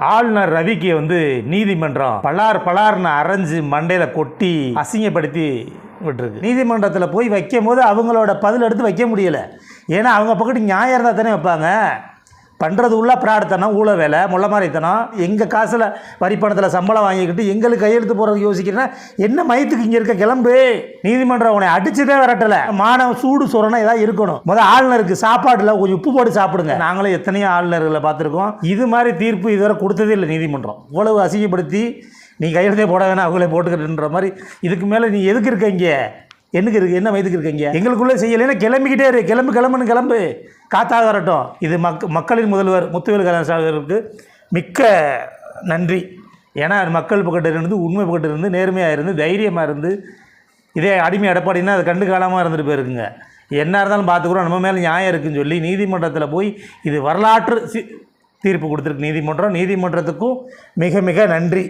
ஆளுநர் ரவிக்கு வந்து நீதிமன்றம் பலார் பலார்னு அரைஞ்சு மண்டையில் கொட்டி அசிங்கப்படுத்தி விட்டுருக்கு. நீதிமன்றத்தில் போய் வைக்கும் போது அவங்களோட பதில் எடுத்து வைக்க முடியலை. ஏன்னா அவங்க பக்கத்து நியாயம் இருந்தால் தானே வைப்பாங்க. பண்ணுறது உள்ள பிராடுத்தனம் ஊழ வேலை முள்ளமாரித்தனம் எங்கள் காசில் வரி பணத்தில் சம்பளம் வாங்கிக்கிட்டு எங்களுக்கு கையெழுத்து போகிறதுக்கு யோசிக்கிறேன்னா என்ன மயத்துக்கு இங்கே இருக்க? கிளம்பு. நீதிமன்றம் உன்னை அடிச்சுதே விரட்டலை. மானம் சூடு சுரணம் ஏதாவது இருக்கணும். முதல் ஆளுநருக்கு சாப்பாட்டில் கொஞ்சம் உப்பு போட்டு சாப்பிடுங்க. நாங்களும் எத்தனையோ ஆளுநர்களை பார்த்துருக்கோம். இது மாதிரி தீர்ப்பு இதுவரை கொடுத்ததே இல்லை நீதிமன்றம். இவ்வளவு அசிங்கப்படுத்தி நீ கையெழுத்தே போட வேணாம் அவங்களே போட்டுக்கிட்டுன்ற மாதிரி. இதுக்கு மேலே நீ எதுக்கு இருக்க இங்கே? என்னக்கு இருக்குது என்ன வயதுக்கு இருக்கீங்க? எங்களுக்குள்ளே செய்யலைன்னா கிளம்பிக்கிட்டே இரு. கிளம்பு கிளம்புன்னு கிளம்பு. காத்தாக வரட்டும். இது மக் மக்களின் முதல்வர் முத்துவேல் கலாச்சாரருக்கு மிக்க நன்றி. ஏன்னா மக்கள் பக்கத்தில் இருந்து உண்மை பக்கத்தில் இருந்து நேர்மையாக இருந்து தைரியமாக இருந்து இதே அடிமை எடப்பாடினா அது கண்டு காலமாக இருந்துட்டு போயிருக்குங்க. என்ன இருந்தாலும் பார்த்துக்குறோம் நம்ம மேலே நியாயம் இருக்குன்னு சொல்லி நீதிமன்றத்தில் போய் இது வரலாற்று தீர்ப்பு கொடுத்துருக்கு நீதிமன்றம். நீதிமன்றத்துக்கும் மிக மிக நன்றி.